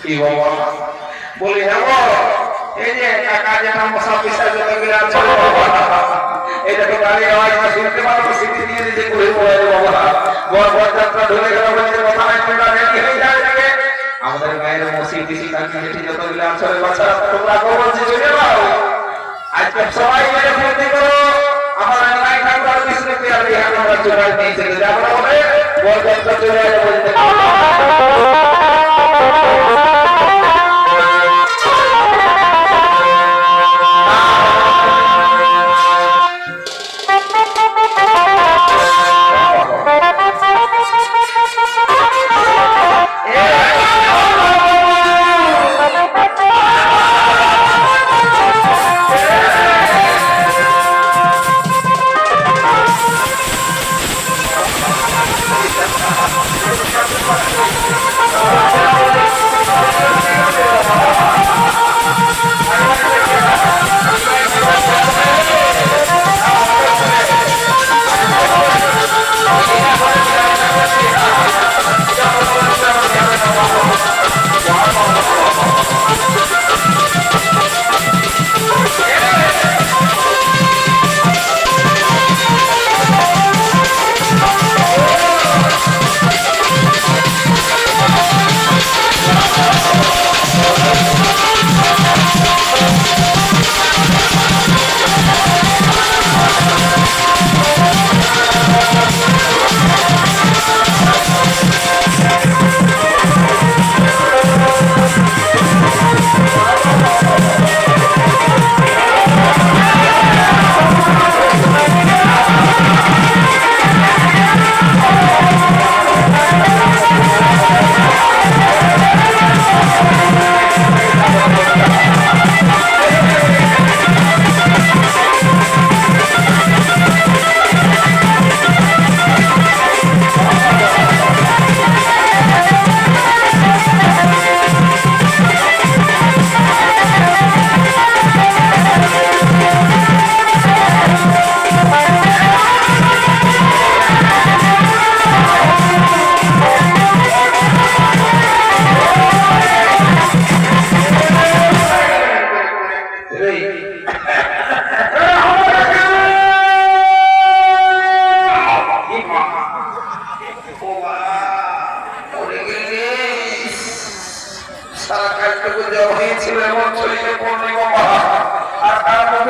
কি বাবা বলি হ্যাঁ এই যে কাকা যেটা মশা পিসা যত গিলা আছে এই দেখো গাড়ি আওয়াজ না শুনতে পারো সিটি দিয়ে দিতে কই বলে বাবা। বড় বড় যাত্রা ধরে গেল বলে কথা নাই তোমরা রেডি হয়ে যাও আমাদের গায়ের মসি পিসি কাকি যেটি যত গিলা আছে বাচ্চারা তোমরা গো বলছি চলে যাও আজকে সবাই মিলে ফুর্তি করো। আমার নাই ঠাকুর কৃষ্ণ প্রিয়া আমরা চলে দিয়েছে যাব বড় যাত্রা চলে যাবে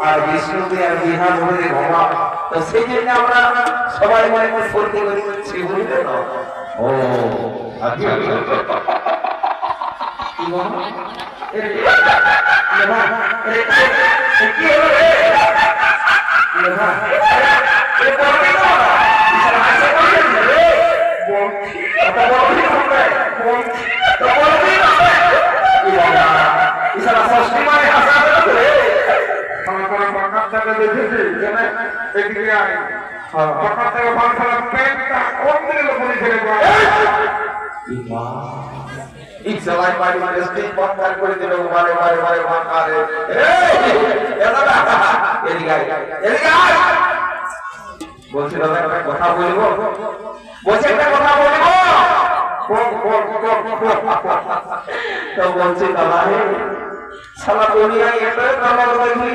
আর বিষ্ণুকে আর বিহার ধরে ভবা তো সেই জন্য আমরা সবাই মনে মনে ফুর্তি করি শ্রী বুঝলে ও আচ্ছা আচ্ছা কি হলো রে? এ, বাবা, এ, এ, বলবি না? বিশাল হাসি করলেন রে? বলছি, কথা বলবি না রে? বলছি, তো বলবি না রে? এ বাবা, বিশাল ষষ্ঠী মানে হাসাবে না রে? আমার থেকে দেখেছি এদিকে আয়। বাঁকার থেকে বাঁকার পেটটা কোন দিকে লোক ছেড়ে এই বাড়ি বাড়ি স্টিল পত্তার করে দিল মারে মারে মারে বাঁকারে এদিকে আয়, এদিকে আয়। বলছি দাদা একটা কথা বলব? বলছি একটা কথা বলব? তো বলছি দাদা হে সালা দুনিয়ায় এত কামাল দেখি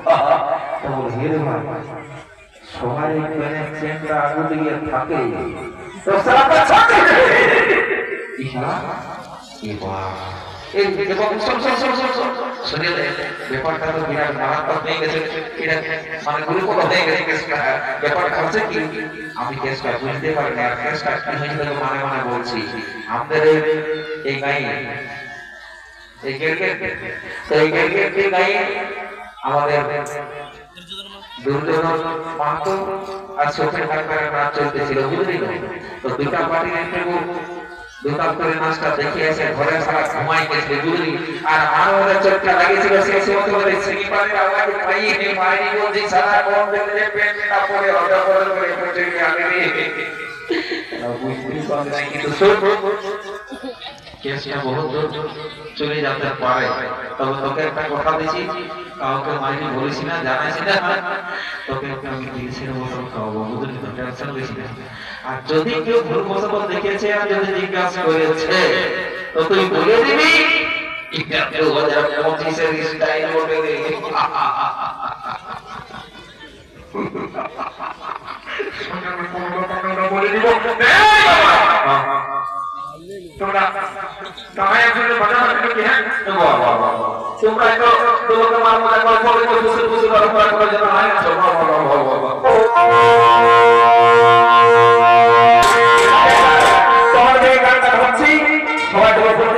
তো বলে হে সবাই পেনের চেনটা আগু দিয়ে থাকে এবং ব্যাপারটা তো বিরাট মারাত্মক হয়ে গেছে মানে গুরুকুল হয়ে গেছে ব্যাপারটা হচ্ছে কি আমি কেসটা বুঝতে পারি না কেসটা কি হয়েছিল মানে মানে বলছি আমাদের এই- গাই এই ক্রিকেট তো এই ক্রিকেট গাই আমাদের দুর্যোধন মাহাতো আর সত্যেন কাকারের নাচ চলতেছিল বুঝলি তো? তো দুটা পার্টির ইন্টারভিউ দুটা করে নাচটা দেখে এসে ঘরে সারা ঘুমাই গেছে বুঝলি আর আমার ওদের চোখটা লাগিয়েছিল সে সে মতো করে সিনেমার আওয়াজ পাই নি মারি বলছি সারা কোন দেখলে পেটটা পড়ে হঠাৎ করে করে পড়ে গিয়ে আগে রে বুঝতেই পারছি না কিন্তু শোন কেসটা বহুত দূর চলে যেতে পারে। তবে তোকে একটা কথা দিছি কাউকে মাইনি বলিস না, জানাইস না। তোকে আমি দিয়েছি মতো খাওয়াবো বুঝলি তো টেনশন বেশি না। আর যদি কেউ ভুল বসত দেখেছে আর যদি জিজ্ঞাসা করেছে, তো তুই বলে দিবি। এটা দু হাজার পঁচিশের স্টাইল বলে তোমাকে মারমা করে পরে কিছু কিছু বাবা করে যেন হয় না